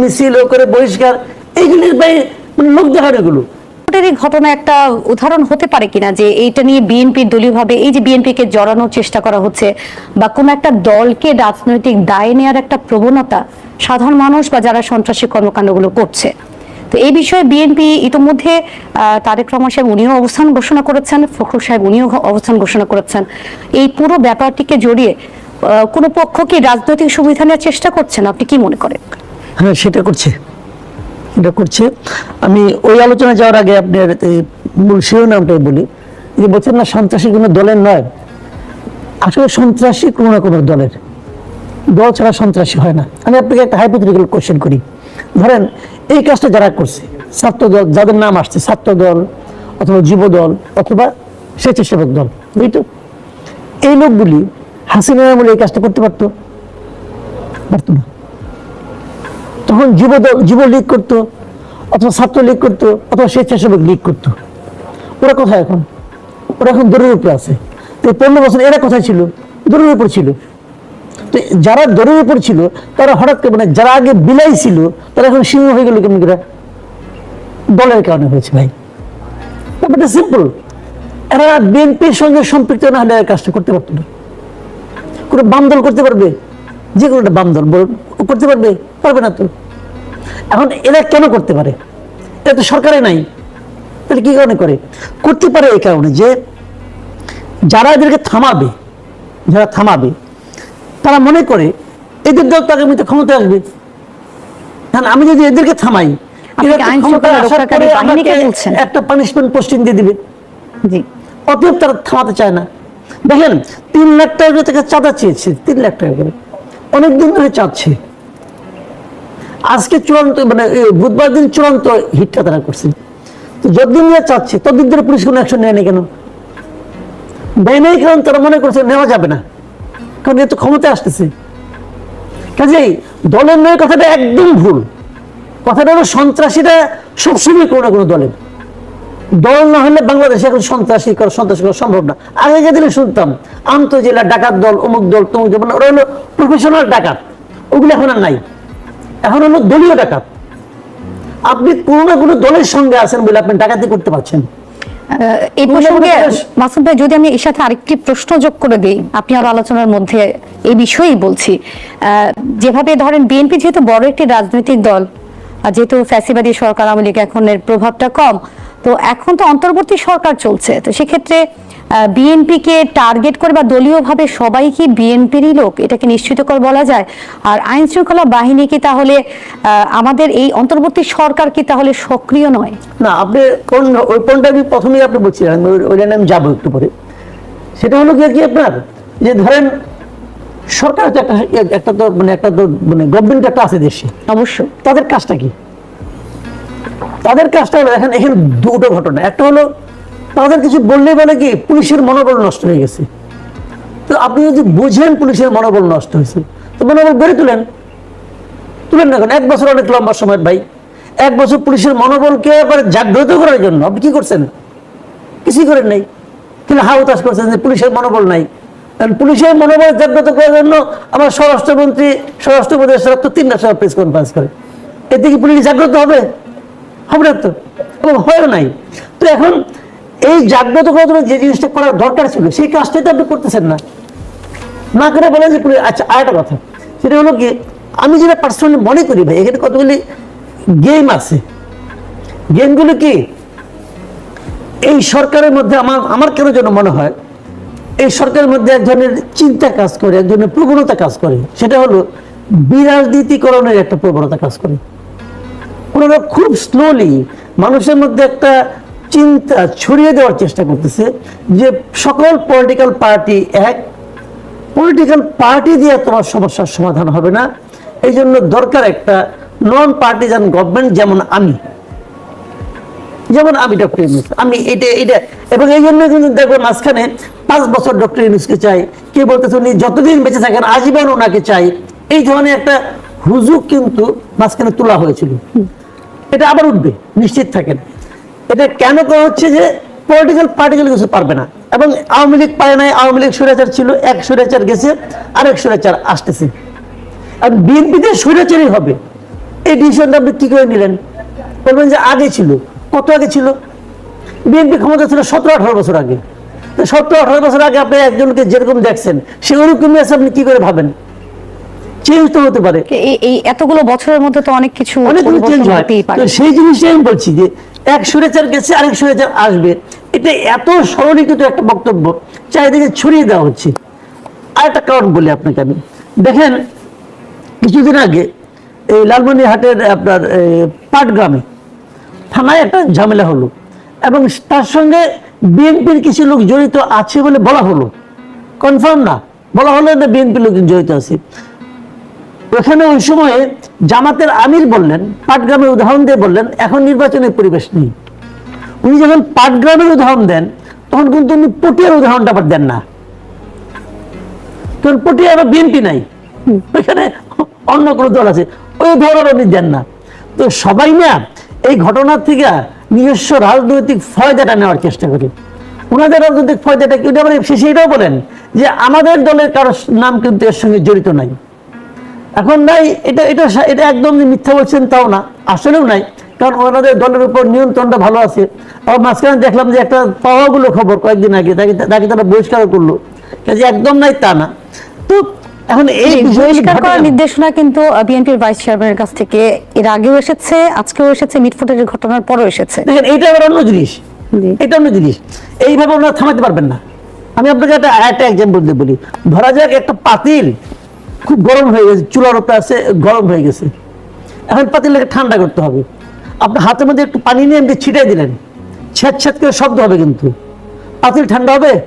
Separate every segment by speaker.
Speaker 1: মিছিল করে বহিষ্কার, এইগুলির মানে লোক দেখানো এগুলো।
Speaker 2: ঘটনা একটা উদাহরণ হতে পারে কিনা যে এইটা নিয়ে বিএনপির দলীয়ভাবে এই যে বিএনপিকে জড়ানোর চেষ্টা করা হচ্ছে বা কোনো একটা দলকে রাজনৈতিক দায় নেওয়ার একটা প্রবণতা সাধারণ মানুষ বা যারা সন্ত্রাসী কর্মকাণ্ডগুলো করছে। তো এই বিষয়ে বিএনপি ইতোমধ্যে তারেক রহমান সাহেব উনিও অবস্থান ঘোষণা করেছেন, ফখরুল সাহেব উনিও অবস্থান ঘোষণা করেছেন। এই পুরো ব্যাপারটিকে জড়িয়ে কোনো পক্ষ কি রাজনৈতিক সুবিধা নেওয়ার চেষ্টা করছেন, আপনি কি মনে করেন?
Speaker 1: হ্যাঁ সেটা করছে। এটা করছে। আমি ওই আলোচনা যাওয়ার আগে আপনার মূল শিরোনামটাই বলি। যে বলছেন না, সন্ত্রাসী কোনো দলের নয়। আসলে সন্ত্রাসী কোনো না কোনো দলের। দল ছাড়া সন্ত্রাসী হয় না। আমি আপনাকে একটা হাইপোথেটিক্যাল কোশ্চেন করি। ধরেন, এই কাজটা যারা করছে ছাত্র দল যাদের নাম আসছে ছাত্র দল অথবা যুব দল অথবা স্বেচ্ছাসেবক দল, বুঝলি তো? এই লোকগুলি হাসিনা আমলে এই কাজটা করতে পারতো? পারতো না। তখন যুব দল যুব লীগ করতো, অথবা ছাত্র লীগ করতো, অথবা স্বেচ্ছাসেবক লীগ করতো। ওরা কোথায় এখন? ওরা এখন দরের উপরে আছে। তো পনেরো বছর এরা কোথায় ছিল? দরের উপর ছিল। তো যারা দরের উপর ছিল, তারা হঠাৎ করে মানে যারা আগে বিলাই ছিল, তারা এখন সিংহ হয়ে গেল কেমন করে? দলের কারণে হয়েছে ভাই। ব্যাপারটা সিম্পল এরা বিএনপির সঙ্গে সম্পৃক্ত না হলে কাজটা করতে পারতো না। কোনো বাম দল করতে পারবে? যে কোনো একটা বাম দল করতে পারবে? পারবে না তো। এখন এরা কেন করতে পারে? এটা তো সরকারে নাই। তাহলে কি কারণে করে? করতে পারে এই কারণে যে যারা এদেরকে থামাবে যারা থামাবে তারা মনে করে এদের দল তো আগামীতে ক্ষমতা আসবে। কারণ আমি যদি এদেরকে থামাই? একটা পানিশমেন্ট পোস্টিং দিয়ে দিবে। অতএব তারা থামাতে চায় না। দেখেন তিন লাখ টাকা থেকে চাঁদা চেয়েছে তিন লাখ টাকা করে। অনেকদিন ধরে চাচ্ছে। আজকে চূড়ান্ত মানে বুধবার দিন চূড়ান্ত হিটটা তারা করছে। তো যতদিন নিয়ে চাচ্ছে, ততদিন ধরে পুলিশ কোনো অ্যাকশন নেয়নি কেন? দেয় নাই কারণ তারা মনে করছে নেওয়া যাবে না। কারণ এ তো ক্ষমতায় আসতেছে। কাজেই দলের নয় কথাটা একদম ভুল। কথাটা হলো সন্ত্রাসীরা সবসময় কোনো না কোনো দলের। দল না হলে বাংলাদেশে এখন সন্ত্রাসী করা সন্ত্রাসী করা সম্ভব না। আগে দিনে শুনতাম, আন্তঃজেলা ডাকাত দল, অমুক দল, তমুক দল মানে ওরা হলো প্রফেশনাল ডাকাত। ওগুলো এখন আর নাই। এখন হলো দলীয় ডাকাত আপনি কোনো না কোনো দলের সঙ্গে আছেন বলে আপনি ডাকাতি করতে পারছেন।
Speaker 2: এই প্রসঙ্গে মাসুদ ভাই যদি আমি এর সাথে আরেকটি প্রশ্ন যোগ করে দিই আপনি আর আলোচনার মধ্যে এই বিষয়েই বলছি। আহ, যেভাবে ধরেন বিএনপি যেহেতু বড় একটি রাজনৈতিক দল আর যেহেতু ফ্যাসিবাদী সরকার আওয়ামী লীগ এখন এর প্রভাবটা কম তো এখন তো অন্তর্বর্তী সরকার চলছে। তো সেক্ষেত্রে বিএনপি কে টার্গেট করে বা দলীয়ভাবে সবাই কি বিএনপিরই লোক? এটাকে নিশ্চিত করে বলা যায়। আর আইন শৃঙ্খলা বাহিনী কি তাহলে আমাদের এই অন্তর্বর্তী সরকার কি তাহলে সক্রিয় নয়?
Speaker 1: না আপনি কোন ওই কোনটা আমি প্রথমেই আপনি বলছিলেন ওই- ওই লাইনে আমি যাব একটু পরে। সেটা হলো কি কি আপনার যে ধরেন সরকার তো একটা একটা তো মানে একটা তো মানে গভর্নমেন্ট একটা আছে দেশে।
Speaker 2: অবশ্য
Speaker 1: তাদের কাজটা কি? তাদের কাজটা এখন এখানে দুটো ঘটনা। একটা হলো তাদের কিছু বললে বলে কি, পুলিশের মনোবল নষ্ট হয়ে গেছে। তো আপনি যদি বুঝেন পুলিশের মনোবল নষ্ট হয়েছে, তো মনোবল গড়ে তুলেন। তুলেন না এখন এক বছর অনেক লম্বা সময় ভাই। এক বছর পুলিশের মনোবলকে আবার জাগ্রত করার জন্য। আপনি কি করছেন? কিছুই করেন নাই। কিন্তু হাউতাস করছেন যে পুলিশের মনোবল নাই। পুলিশের মনোবল জাগ্রত করার জন্য আমার স্বরাষ্ট্রমন্ত্রী, স্বরাষ্ট্র উপদেষ্টা তো তিনটা সময় প্রেস কনফারেন্স করে। এতে কি পুলিশ জাগ্রত হবে? হবে না তো। এবং হয়ও নাই। তো এখন এই জাগ্রত করার জন্য যে জিনিসটা করার দরকার ছিল, সেই কাজটাই তো আপনি করতেছেন না। না করে বলেন যে আচ্ছা আর একটা কথা। সেটা হলো কি, আমি যেটা পার্সোনালি মনে করি ভাই, এখানে কতগুলি গেম আছে। গেমগুলো কি, এই সরকারের মধ্যে আমার আমার কেন যেন মনে হয়, এই সরকারের মধ্যে এক ধরনের চিন্তা কাজ করে, এক ধরনের প্রবণতা কাজ করে। সেটা হলো বিরাজনীতিকরণের একটা প্রবণতা কাজ করে। ওনারা খুব স্লোলি মানুষের মধ্যে একটা চিন্তা ছড়িয়ে দেওয়ার চেষ্টা করতেছে যে সকল পলিটিক্যাল পার্টি এক পলিটিক্যাল পার্টি দিয়ে তোমার সমস্যার সমাধান হবে না। এই জন্য দরকার একটা নন পার্টিজান গভর্নমেন্ট যেমন আমি। যেমন আমি ডক্টর ইউনুস আমি এটা এটা, এবং এই জন্য কিন্তু দেখবেন মাঝখানে পাঁচ বছর ডক্টর ইউনুসকে চাই। কে বলতেছে উনি যতদিন বেঁচে থাকেন আজীবন ওনাকে চাই। এই ধরনের একটা হুজুক কিন্তু মাঝখানে তোলা হয়েছিল। এটা আবার উঠবে, নিশ্চিত থাকেন। এটা কেন করা হচ্ছে যে পলিটিক্যাল পার্টিগুলো কিছু পারবে না? এবং আওয়ামী লীগ পারে নাই আওয়ামী লীগ স্বৈরাচার ছিল এক স্বৈরাচার গেছে আরেক স্বৈরাচার আসতেছে। আর বিএনপিতে স্বৈরাচারই হবে। এই ডিসিশনটা আপনি কি করে নিলেন? বলবেন যে আগে ছিল। কত আগে ছিল? বিএনপি ক্ষমতা ছিল সতেরো আঠারো বছর আগে। সতেরো আঠারো বছর আগে আপনি একজনকে যেরকম দেখছেন সে ওরকমই আছে আপনি কি করে ভাবেন? চেঞ্জ তো হতে পারে।
Speaker 2: এই- এতগুলো বছরের মধ্যে তো অনেক কিছু
Speaker 1: অনেকগুলো চেঞ্জ হয়। সেই জিনিসটাই আমি বলছি যে এক সুরেচার গেছে, আরেক সুরেচার আসবে। এটা এত সরলীকৃত একটা বক্তব্য। চারিদিকে ছড়িয়ে দেওয়া হচ্ছে। আর একটা কারণ বলি আপনাকে আমি। দেখেন, কিছুদিন আগে এই লালমনিরহাটের আপনার পাটগ্রামে থানায় একটা ঝামেলা হলো এবং তার সঙ্গে বিএনপির কিছু লোক জড়িত আছে বলে বলা হলো। কনফার্ম না। বলা হলো না বিএনপি লোক জড়িত আছে। ওখানে ওই সময়ে জামাতের আমির বললেন পাটগ্রামের উদাহরণ দিয়ে বললেন এখন নির্বাচনের পরিবেশ নেই। উনি যখন পাটগ্রামের উদাহরণ দেন তখন কিন্তু উনি পটিয়ার উদাহরণটা আবার দেন না। কারণ পটিয়া আবার বিএনপি নাই। ওইখানে অন্য কোনো দল আছে। ওই উদাহরণ উনি দেন না। তো সবাই না এই ঘটনার থেকে নিজস্ব রাজনৈতিক ফয়দাটা নেওয়ার চেষ্টা করে। ওনাদের রাজনৈতিক ফয়দাটা কি? শেষে এটাও বলেন যে আমাদের দলের কারোর নাম কিন্তু এর সঙ্গে জড়িত নাই। এখন নাই এটা এটা এটা একদম যে মিথ্যা বলছেন তাও না আসলেও নাই। কারণ ওনাদের দলের উপর নিয়ন্ত্রণটা ভালো আছে। আবার মাঝখানে দেখলাম যে একটা পাওয়াগুলো খবর কয়েকদিন আগে তাকে তাকে তারা বহিষ্কার করল। কাজে একদম নাই তা না। তো এখন এই
Speaker 2: বহিষ্কার করার নির্দেশনা কিন্তু বিএনপির ভাইস চেয়ারম্যানের কাছ থেকে এর আগেও এসেছে আজকেও এসেছে মিটফুটের ঘটনার পরও এসেছে।
Speaker 1: দেখেন এটা আবার অন্য জিনিস। এটা অন্য জিনিস। এইভাবে ওনারা থামাতে পারবেন না। আমি আপনাকে একটা একটা এক্সাম্পল দিয়ে বলি। ধরা যাক একটা পাতিল খুব গরম হয়ে গেছে, চুলার উপরে আছে, গরম হয়ে গেছে। এখন পাতিলটাকে ঠান্ডা করতে হবে। আপনার হাতের মধ্যে একটু পানি নিয়ে এমনি ছিটাই দিলেন। ছ্যাঁত ছ্যাঁত করে শব্দ হবে কিন্তু। পাতিল ঠান্ডা হবে?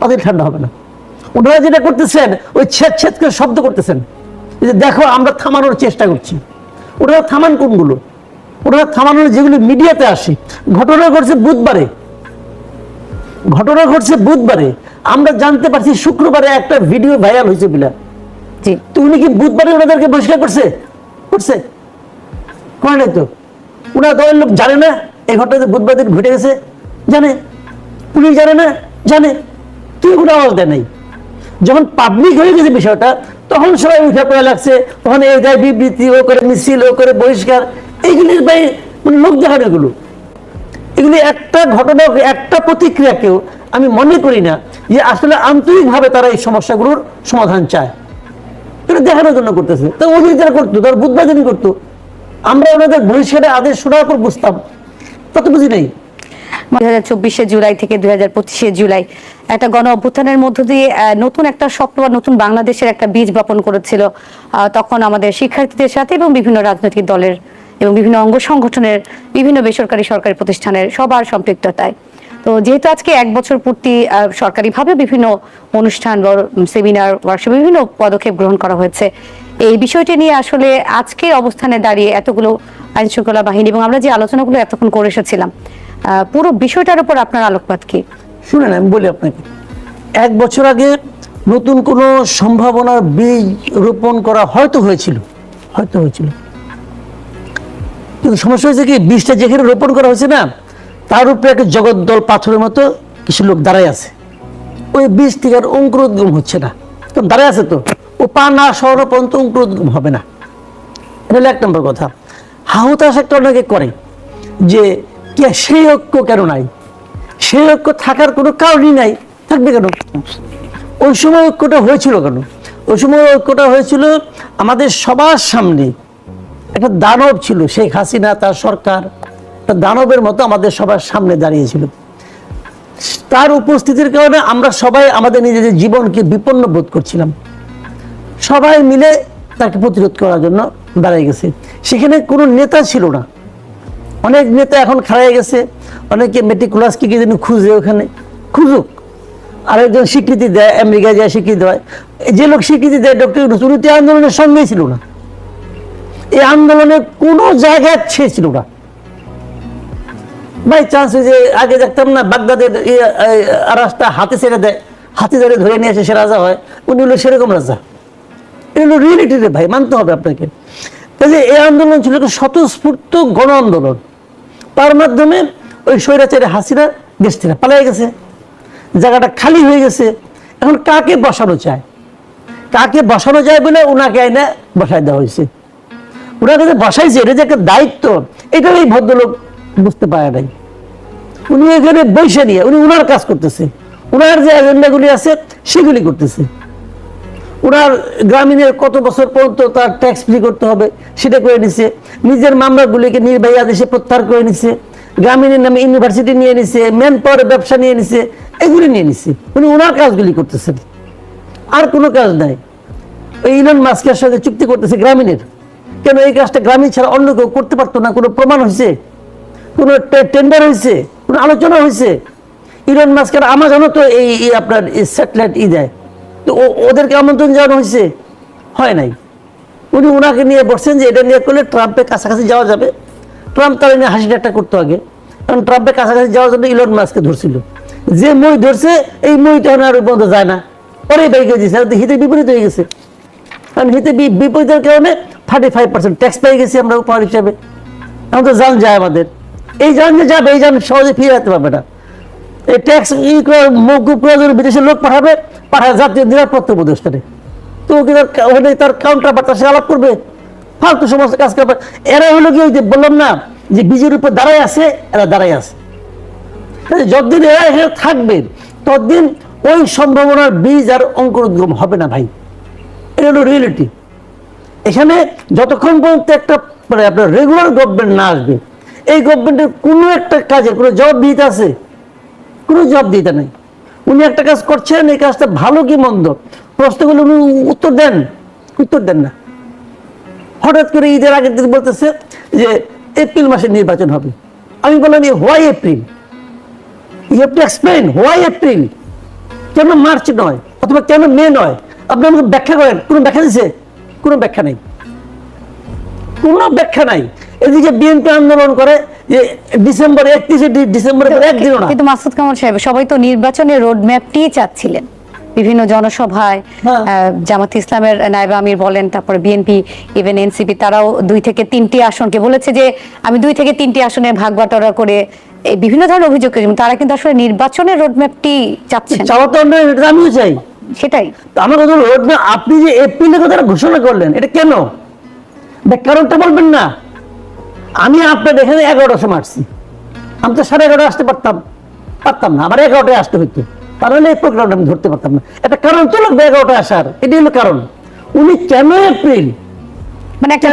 Speaker 1: পাতিল ঠান্ডা হবে না। ওনারা যেটা করতেছেন, ওই ছ্যাঁত ছ্যাঁত করে শব্দ করতেছেন। যে দেখো, আমরা থামানোর চেষ্টা করছি। ওনারা থামান কোনগুলো? ওনারা থামানোর যেগুলো মিডিয়াতে আসে, ঘটনা ঘটছে বুধবারে। ঘটনা ঘটছে বুধবারে। আমরা জানতে পারছি শুক্রবারে একটা ভিডিও ভাইরাল হয়েছে বিলা।
Speaker 2: জি।
Speaker 1: তো উনি কি বুধবারে ওনাদেরকে বহিষ্কার করছে? করছে? করে নাই তো। ওনার দলের লোক জানে না, এই ঘটনাতে বুধবার দিন ঘটে গেছে, জানে। পুলিশ জানে না, জানে। তুই কোনো আওয়াজ দেয় নাই। যখন পাবলিক হয়ে গেছে বিষয়টা, তখন সবাই উঠে পড়ে লাগছে, তখন এই দেয় বিবৃতি, ও করে মিছিল, ও করে বহিষ্কার। এইগুলির বাইরে মানে লোক দেখানো এগুলো। এগুলি একটা ঘটনা, একটা প্রতিক্রিয়াকেও আমি মনে করি না যে আসলে আন্তরিকভাবে তারা এই সমস্যাগুলোর সমাধান চায়। এটা দেখানোর জন্য করতেছে। তো ওদের যারা করতো, তারা বুধবার দিনই করতো। আমরা ওনাদের বহিষ্কারের আদেশ শোনার পর বুঝতাম। তত বুঝি নাই
Speaker 2: জুলাই থেকে দুই জুলাই একটা গণ অভ্যুত্থানের মধ্য দিয়ে নতুন একটা স্বপ্ন বা নতুন বাংলাদেশের একটা বীজ বপন করেছিল। তখন আমাদের শিক্ষার্থীদের সাথে এবং বিভিন্ন রাজনৈতিক দলের এবং বিভিন্ন অঙ্গ সংগঠনের, বিভিন্ন বেসরকারি সরকারি প্রতিষ্ঠানের সবার সম্পৃক্ততায়। তো যেহেতু আজকে এক বছর পূর্তি সরকারিভাবে বিভিন্ন অনুষ্ঠান সেমিনার, ওয়ার্কশপ বিভিন্ন পদক্ষেপ গ্রহণ করা হয়েছে, এই বিষয়টি নিয়ে আসলে আজকের অবস্থানে দাঁড়িয়ে এতগুলো আইন শৃঙ্খলা বাহিনী এবং আমরা যে আলোচনাগুলো এতক্ষণ করে এসেছিলাম পুরো বিষয়টার উপর আপনার আলোকপাত কি?
Speaker 1: শুনেন, আমি বলি আপনাকে, এক বছর আগে নতুন কোনো সম্ভাবনার বীজ রোপণ করা হয়তো হয়েছিল হয়তো হয়েছিল। কিন্তু সমস্যা হয়েছে কি, বীজটা যেখানে রোপণ করা হয়েছে না তার উপরে একটা জগদ্দল পাথরের মতো কিছু লোক দাঁড়ায় আছে। ওই বীজ থেকে আর অঙ্কুরোদ্গম হচ্ছে না। তো দাঁড়ায় আছে তো? ও পা না সরানো পর্যন্ত অঙ্কুরোদ্গম হবে না। এটা এক নম্বর কথা। হাহুতাশ একটা অনেকে করে যে, কে সেই ঐক্য কেন নাই? সেই ঐক্য থাকার কোনো কারণই নাই। থাকবে কেন? ওই সময় ঐক্যটা হয়েছিল কেন? ওই সময় ঐক্যটা হয়েছিল আমাদের সবার সামনে। একটা দানব ছিল, শেখ হাসিনা, তার সরকার। একটা দানবের মতো আমাদের সবার সামনে দাঁড়িয়েছিল। তার উপস্থিতির কারণে আমরা সবাই আমাদের নিজেদের জীবনকে বিপন্ন বোধ করছিলাম। সবাই মিলে তাকে প্রতিরোধ করার জন্য দাঁড়িয়ে গেছে। সেখানে কোনো নেতা ছিল না। অনেক নেতা এখন খাড়াই গেছে। অনেকে মেটিকুলাস কি কি যেন খুঁজে ওখানে। খুঁজুক। আরেকজন স্বীকৃতি দেয় আমেরিকায় যায় স্বীকৃতি দেয়। যে লোক স্বীকৃতি দেয়, ডক্টর ইউনুস, উনি আন্দোলনের সঙ্গেই ছিল না। এই আন্দোলনে কোনো জায়গায় ছিল না। বাই চান্স যে আগে দেখতাম না, বাগদাদের রাস্তা হাতে ছেড়ে দেয়। হাতে ধরে ধরে নিয়ে আসে সে রাজা হয়। উনি হলো সেরকম রাজা। এগুলো রিয়েলিটি রে ভাই, মানতে হবে আপনাকে। কাজে এই আন্দোলন ছিল একটা স্বতঃস্ফূর্ত গণ আন্দোলন। তার মাধ্যমে ওই স্বৈরাচারী হাসিনা দেশ থেকে পালিয়ে গেছে। জায়গাটা খালি হয়ে গেছে। এখন কাকে বসানো চায় কাকে বসানো যায় বলে ওনাকে আইনে বসায় দেওয়া হয়েছে? ওনার যে বসাইছে, এটা যে একটা দায়িত্ব এটা এই ভদ্রলোক বুঝতে পারে নাই। উনি এখানে বসে নিয়ে, উনি উনার কাজ করতেছে। উনার যে এজেন্ডাগুলি আছে, সেগুলি করতেছে। ওনার গ্রামীণের কত বছর পর্যন্ত তার ট্যাক্স ফ্রি করতে হবে, সেটা করে নিছে। নিজের মামলাগুলিকে নির্বাহী আদেশে প্রত্যাহার করে নিছে। গ্রামীণের নামে ইউনিভার্সিটি নিয়ে নিছে ম্যান পাওয়ার ব্যবসা নিয়ে নিছে, এগুলি নিয়ে নিছে। উনি ওনার কাজগুলি করতেছেন। আর কোনো কাজ নাই। ওই ইলন মাস্কের সঙ্গে চুক্তি করতেছে গ্রামীণের। কেন এই কাজটা গ্রামীণ ছাড়া অন্য কেউ করতে পারতো না? কোনো প্রমাণ হয়েছে? কোনো টেন্ডার হয়েছে কোনো আলোচনা হয়েছে ইলন মাস্কের আমাজনও তো এই আপনার স্যাটেলাইট ই দেয়। তো ওদেরকে আমন্ত্রণ জানানো হয়েছে হয় নাই। উনি ওনাকে নিয়ে বসছেন যে এটা নিয়ে করলে ট্রাম্পের কাছাকাছি যাওয়া যাবে। ট্রাম্প তার নিয়ে হাসি ঠাট্টা করতে আগে। কারণ ট্রাম্পের কাছাকাছি যাওয়ার জন্য ইলন মাস্ককে ধরছিল। যে মই ধরছে, এই মইটা এখন আর পর্যন্ত যায় না। পরে বের করে দিয়েছে। আর হিতে বিপরীত হয়ে গেছে। কারণ হিতে বিপরীতের কারণে থার্টি ফাইভ পার্সেন্ট ট্যাক্স পেয়ে গেছি আমরা উপহার হিসাবে। এখন তো জান যায় আমাদের। এই জান যে যাবে, এই জান সহজে ফিরে যেতে পারবে না। এই ট্যাক্স ই করে মৌকুব করে যদি বিদেশের লোক পাঠাবে পাঠায় জাতীয় নিরাপত্তা উপদেষ্টারে। তো ওকে তার ওখানে তার কাউন্টার বার্তার সাথে আলাপ করবে? ফালতু সমস্ত কাজ করবে। এরা হলো কি ওই যে বললাম না, যে বীজের উপর দাঁড়ায় আছে, এরা দাঁড়ায় আছে। যতদিন এরা এখানে থাকবে, ততদিন ওই সম্ভাবনার বীজ আর অঙ্কুরোদ্গম হবে না ভাই। এটা হলো রিয়েলিটি এখানে যতক্ষণ পর্যন্ত একটা মানে আপনার রেগুলার গভর্নমেন্ট না আসবে এই গভর্নমেন্টের কোনো একটা কাজের, কোনো জবাবদিহিতা আছে? কোনো জবাবদিহিতা নেই। উনি একটা কাজ করছেন, এই কাজটা ভালো কি মন্দ? প্রশ্নগুলো উনি উত্তর দেন। উত্তর দেন না। হঠাৎ করে ঈদের আগের দিন বলতেছে যে, এপ্রিল মাসে নির্বাচন হবে। আমি বললাম why April? Explain why April? কেন মার্চ নয়? অথবা কেন মে নয়? আপনি আমাকে ব্যাখ্যা করেন, কোনো ব্যাখ্যা দিছে? কোনো ব্যাখ্যা নেই। কোনো ব্যাখ্যা নাই। এদিকে বিএনপি আন্দোলন করে যে ডিসেম্বর একত্রিশে ডিসেম্বরে একদিনও না।
Speaker 2: কিন্তু মাসুদ কামাল সাহেব সবাই তো নির্বাচনের রোড ম্যাপটি চাচ্ছিলেন। বিভিন্ন জনসভায়
Speaker 1: হ্যাঁ।
Speaker 2: জামাত ইসলামের নায়েব আমির বলেন তারপরে বিএনপি ইভেন এনসিপি তারাও দুই থেকে তিনটি আসনকে বলেছে যে আমি দুই থেকে তিনটি আসনে ভাগ বাটোয়ারা করে এই বিভিন্ন ধরনের অভিযোগ করেছেন তারা কিন্তু আসলে নির্বাচনের রোড ম্যাপটি চাচ্ছেন।
Speaker 1: চাওয়া তো আমিও চাই।
Speaker 2: সেটাই।
Speaker 1: আমার কথা map, আপনি যে এপ্রিলের কথা ঘোষণা করলেন এটা কেন? কারণটা বলবেন না। আমি আপনার এখানে এগারোটার সময় আসছি। আমি তো সাড়ে এগারোটা আসতে পারতাম পারতাম না আমার এগারোটায় আসতে হইতো। তাহলে এই প্রোগ্রামটা আমি ধরতে পারতাম না। একটা কারণ তো লাগবে এগারোটায় আসার এটি হলো কারণ। উনি কেন এপ্রিল?
Speaker 2: মানে একটা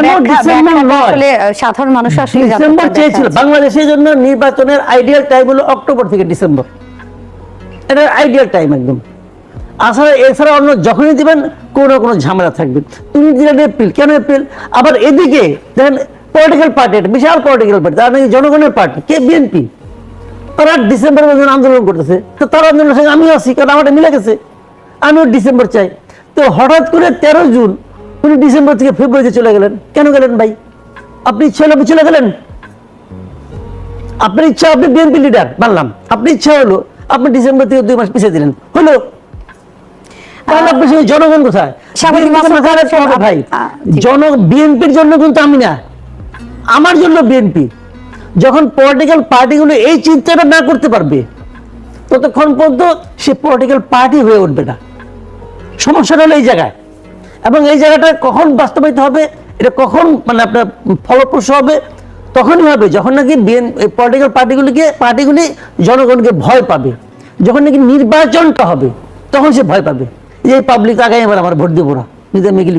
Speaker 2: সাধারণ মানুষ আসলে
Speaker 1: ডিসেম্বর চেয়েছিল বাংলাদেশের জন্য নির্বাচনের আইডিয়াল টাইম হলো অক্টোবর থেকে ডিসেম্বর। এটা আইডিয়াল টাইম একদম। আসলে এছাড়া অন্য যখনই দিবেন কোনো কোনো ঝামেলা থাকবে। তুমি দিলেন এপ্রিল কেন এপ্রিল? আবার এদিকে দেখেন পলিটিক্যাল পার্টি এটা বিশাল পলিটিক্যাল পার্টি তারা নাকি জনগণের পার্টি কে? বিএনপি তারা ডিসেম্বর পর্যন্ত আন্দোলন করতেছে। তো তার আন্দোলনের সঙ্গে আমিও আছি কারণ আমারটা মিলে গেছে। আমিও ডিসেম্বর চাই। তো হঠাৎ করে তেরো জুন উনি ডিসেম্বর থেকে ফেব্রুয়ারিতে চলে গেলেন। কেন গেলেন ভাই? আপনি ইচ্ছা হলে চলে গেলেন? আপনার ইচ্ছা আপনি বিএনপি লিডার মানলাম। আপনার ইচ্ছা হলো আপনি ডিসেম্বর থেকে দুই মাস পিছিয়ে দিলেন। হলো। জনগণ কোথায়? জন বিএনপির জন্য কিন্তু আমি না। আমার জন্য বিএনপি যখন পলিটিক্যাল পার্টিগুলো এই চিন্তাটা না করতে পারবে, ততক্ষণ পর্যন্ত সে পলিটিক্যাল পার্টি হয়ে উঠবে না। সমস্যাটা হলো এই জায়গায়। এবং এই জায়গাটা কখন বাস্তবায়িত হবে, এটা কখন মানে আপনার ফলপ্রসূ হবে, তখনই হবে যখন নাকি পলিটিক্যাল পার্টিগুলিকে পার্টিগুলি জনগণকে ভয় পাবে। যখন নাকি নির্বাচনটা হবে, তখন সে ভয় পাবে। যে পাবলিক আগামী আমার ভোট দেবো না। যদি আমি